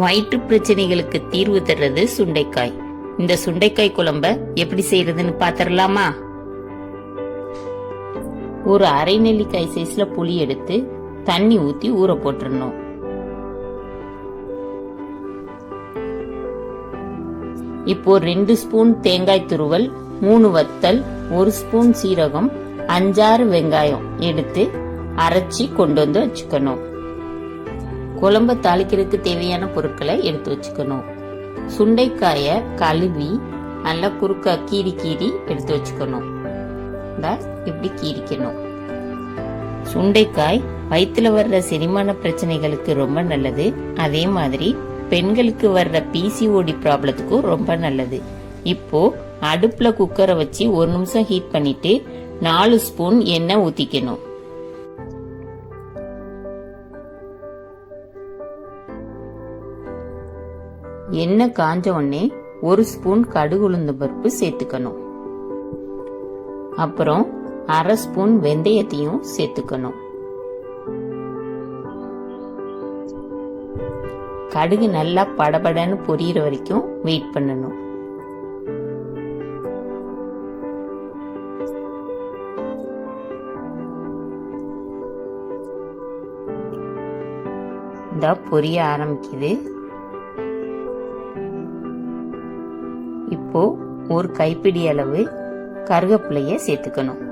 வயிற்று பிரச்சனைகளுக்கு தீர்வு தர்றது சுண்டைக்காய். இந்த சுண்டைக்காய் குழம்ப எப்படி செய்யறதுன்னு பாத்திரலாமா? ஒரு அரை நெல்லிக்காய் சைஸ்ல புளி எடுத்து தண்ணி ஊத்தி ஊற போட்டுடணும் இப்போ ரெண்டு ஸ்பூன் தேங்காய் துருவல் மூணு வத்தல் ஒரு ஸ்பூன் சீரகம் அஞ்சாறு வெங்காயம் எடுத்து அரைச்சி கொண்டு வந்து வச்சுக்கணும். குழம்பு தாளிக்கிறதுக்கு தேவையான பொருட்களை எடுத்து வச்சுக்கணும். சுண்டைக்காயை கழுவி நல்லா குறுக்கா கீறி கீறி எடுத்து வச்சுக்கணும். இப்படி கீரிக்கணும் சுண்டைக்காய் வயிற்றுல வர்ற செரிமான பிரச்சனைகளுக்கு ரொம்ப நல்லது. அதே மாதிரி பெண்களுக்கு வர்ற பிசிஓடி ப்ராப்ளத்துக்கும் ரொம்ப நல்லது. இப்போ அடுப்புல குக்கரை வச்சு ஒரு நிமிஷம் ஹீட் பண்ணிட்டு நாலு ஸ்பூன் எண்ணெய் ஊத்திக்கணும். எண்ணெய் காஞ்ச உடனே ஒரு ஸ்பூன் கடுகு உளுந்து பருப்பு சேர்த்துக்கணும். அப்புறம் அரை ஸ்பூன் வெந்தயத்தையும் சேர்த்துக்கணும். கடுகு நல்லா படபடன்னு பொரியிற வரைக்கும் வெயிட் பண்ணணும். இந்த பொரிய ஆரம்பிக்குது. அப்போது ஒரு கைப்பிடி அளவு கருகப்பிள்ளைய சேர்த்துக்கணும்.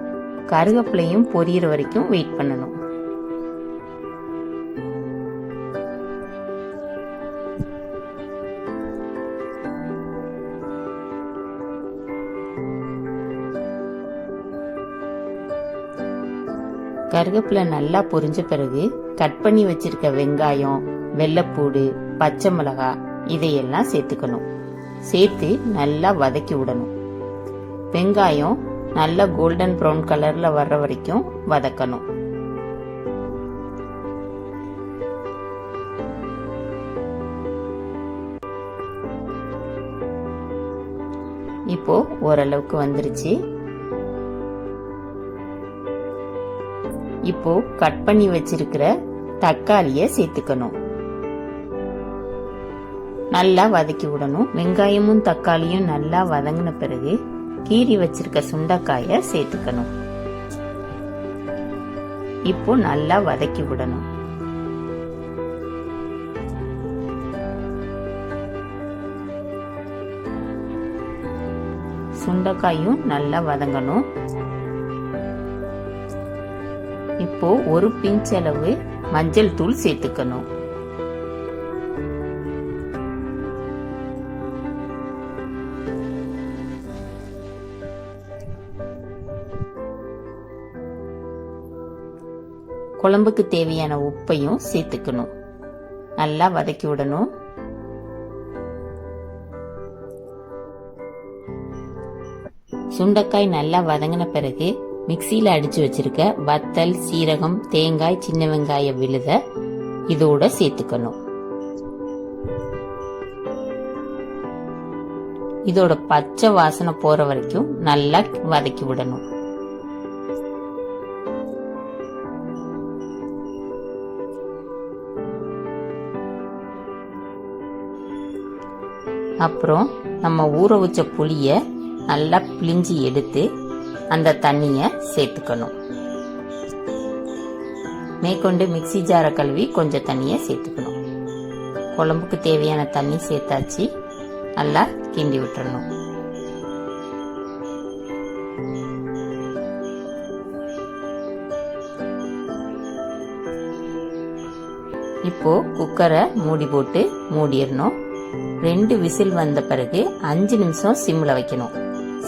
கருகப்பிள்ளையும் பொரியிற வரைக்கும் வெயிட் பண்ணணும். கருவேப்பிலை நல்லா பொரிஞ்ச பிறகு கட் பண்ணி வச்சிருக்க வெங்காயம் வெள்ளைப்பூடு பச்சை மிளகாய் இதையெல்லாம் சேர்த்துக்கணும். சேர்த்து நல்லா வதக்கி விடணும். வெங்காயம் நல்லா கோல்டன் ப்ரௌன் கலர்ல வர்ற வரைக்கும் வதக்கணும். இப்போ ஓரளவுக்கு வந்துருச்சு. இப்போ கட் பண்ணி வச்சிருக்கிற தக்காளியை சேர்த்துக்கணும். நல்லா வதக்கி விடணும். வெங்காயமும் தக்காளியும் நல்லா வதங்கின பிறகு கீறி வச்சிருக்க சுண்டக்காயை சேர்த்துக்கணும். இப்போ நல்லா வதக்கி விடணும். சுண்டைக்காயும் நல்லா வதங்கணும். இப்போ ஒரு பிஞ்ச் அளவு மஞ்சள் தூள் சேர்த்துக்கணும். குழம்புக்கு தேவையான உப்பையும் சேர்த்துக்கணும். நல்லா வதக்கி விடணும். சுண்டக்காய் நல்லா வதங்கின பிறகு மிக்சியில் அடிச்சு வச்சிருக்க வத்தல் சீரகம் தேங்காய் சின்ன வெங்காய விழுத இதோட சேர்த்துக்கணும். இதோட பச்சை வாசனை போற வரைக்கும் நல்லா வதக்கி விடணும். அப்புறம் நம்ம ஊற வச்ச புளியை நல்லா பிழிஞ்சி எடுத்து அந்த தண்ணியை சேர்த்துக்கணும். மேற்கொண்டு மிக்சி ஜார கழுவி கொஞ்சம் தண்ணியை சேர்த்துக்கணும். குழம்புக்கு தேவையான தண்ணி சேர்த்தாச்சு. நல்லா கிண்டி விட்டுறணும். இப்போ குக்கரை மூடி போட்டு மூடிடணும். ரெண்டு விசில் வந்த பிறகு அஞ்சு நிமிஷம் சிம்ல வைக்கணும்.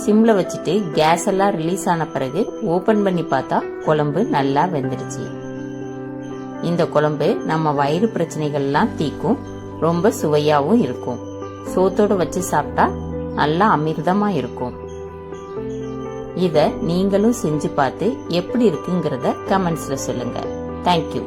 சிம்ல வச்சுட்டு கேஸ் எல்லாம் ரிலீஸ் ஆன பிறகு ஓபன் பண்ணி பார்த்தா குழம்பு நல்லா வெந்துருச்சு இந்த குழம்பு நம்ம வயிறு பிரச்சனைகள்லாம் தீக்கும் ரொம்ப சுவையாகவும் இருக்கும். சோத்தோட வச்சு சாப்பிட்டா நல்லா அமிர்தமா இருக்கும். இத நீங்களும் செஞ்சு பார்த்து எப்படி இருக்குங்கிறத கமெண்ட்ஸ்ல சொல்லுங்க. தேங்க்யூ